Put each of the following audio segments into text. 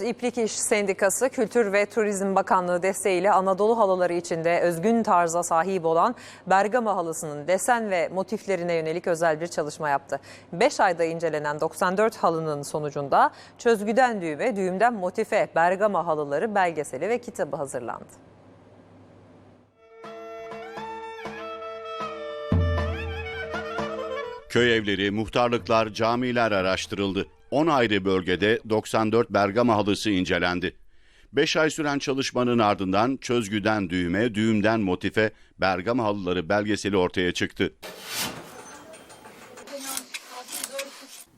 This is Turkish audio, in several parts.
İplik İş Sendikası Kültür ve Turizm Bakanlığı desteğiyle Anadolu halıları içinde özgün tarza sahip olan Bergama halısının desen ve motiflerine yönelik özel bir çalışma yaptı. 5 ayda incelenen 94 halının sonucunda çözgüden düğme, düğümden motife Bergama halıları belgeseli ve kitabı hazırlandı. Köy evleri, muhtarlıklar, camiler araştırıldı. 10 ayrı bölgede 94 Bergama halısı incelendi. 5 ay süren çalışmanın ardından çözgüden düğme, düğümden motife Bergama halıları belgeseli ortaya çıktı.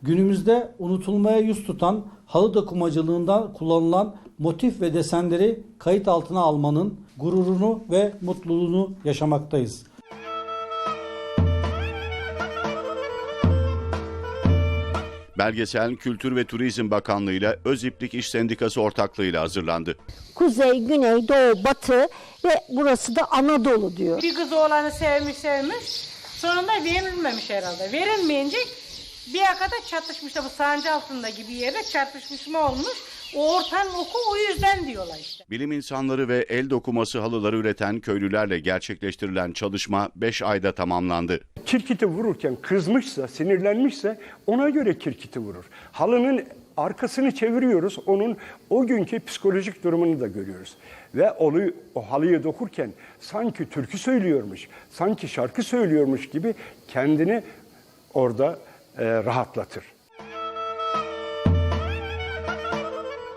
Günümüzde unutulmaya yüz tutan halı dokumacılığından kullanılan motif ve desenleri kayıt altına almanın gururunu ve mutluluğunu yaşamaktayız. Belgesel Kültür ve Turizm Bakanlığı ile Öziplik İş Sendikası ortaklığıyla hazırlandı. Kuzey, güney, doğu, batı ve burası da Anadolu diyor. Bir kız oğlanı sevmiş sevmiş. Sonunda verilmemiş herhalde. Verilmeyince bir yakada çatışmış da bu sancı altında gibi yerde çarpışmışma olmuş. O ortanın oku o yüzden diyorlar işte. Bilim insanları ve el dokuması halıları üreten köylülerle gerçekleştirilen çalışma 5 ayda tamamlandı. Kirkiti vururken kızmışsa, sinirlenmişse ona göre kirkiti vurur. Halının arkasını çeviriyoruz, onun o günkü psikolojik durumunu da görüyoruz. Ve o halıyı dokurken sanki türkü söylüyormuş, sanki şarkı söylüyormuş gibi kendini orada e, rahatlatır.